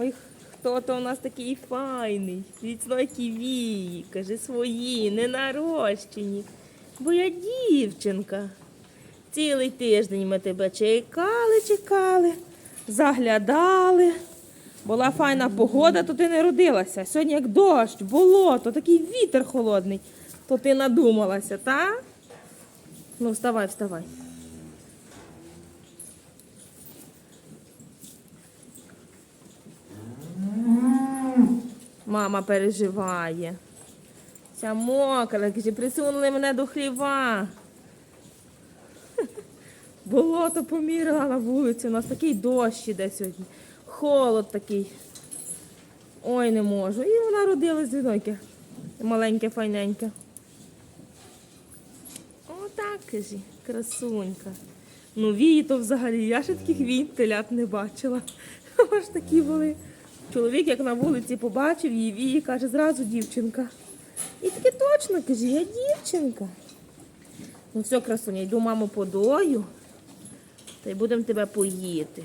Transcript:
Ой, хто то у нас такий файний. Віцно які каже, свої, не нарощені. Бо я дівчинка. Цілий тиждень ми тебе чекали, чекали, заглядали. Була файна погода, то ти не родилася. Сьогодні як дощ, болото, такий вітер холодний, то ти надумалася, та? Ну, вставай, вставай. Мама переживає. Ця мокра, каже, присунули мене до хліва. Болото помірила на вулиці. У нас такий дощ іде сьогодні. Холод такий. Ой, не можу. І вона родилась двінойки. Маленьке, файненьке. Отак, каже, красунька. Ну, вії то взагалі, я ще таких вій телят не бачила. Аж такі були. Чоловік, як на вулиці побачив її вії, каже, зразу дівчинка. І таки точно, каже, я дівчинка. Ну все, красуня, йду маму подою, та й будемо тебе поїти.